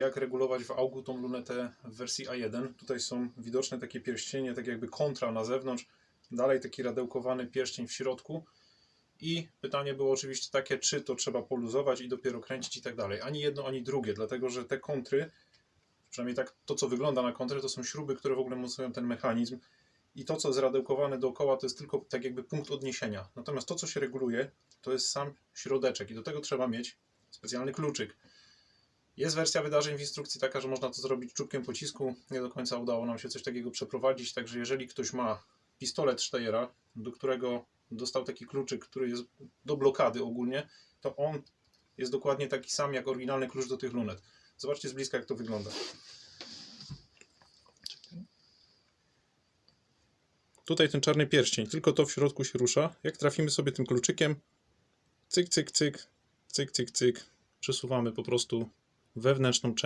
jak regulować w augu tą lunetę w wersji A1. Tutaj są widoczne takie pierścienie, tak jakby kontra na zewnątrz, dalej taki radełkowany pierścień w środku. I pytanie było oczywiście takie, czy to trzeba poluzować i dopiero kręcić i tak dalej. Ani jedno, ani drugie, dlatego że te kontry, przynajmniej tak to, co wygląda na kontry, to są śruby, które w ogóle mocują ten mechanizm. I to, co jest radełkowane dookoła, to jest tylko tak jakby punkt odniesienia. Natomiast to, co się reguluje, to jest sam środeczek i do tego trzeba mieć specjalny kluczyk. Jest wersja wydarzeń w instrukcji taka, że można to zrobić czubkiem pocisku. Nie do końca udało nam się coś takiego przeprowadzić, także jeżeli ktoś ma pistolet Steyera, do którego dostał taki kluczyk, który jest do blokady ogólnie, to on jest dokładnie taki sam jak oryginalny klucz do tych lunet. Zobaczcie z bliska, jak to wygląda. Tutaj ten czarny pierścień, tylko to w środku się rusza. Jak trafimy sobie tym kluczykiem, cyk, cyk, cyk, cyk, cyk, cyk, przesuwamy po prostu wewnętrzną część.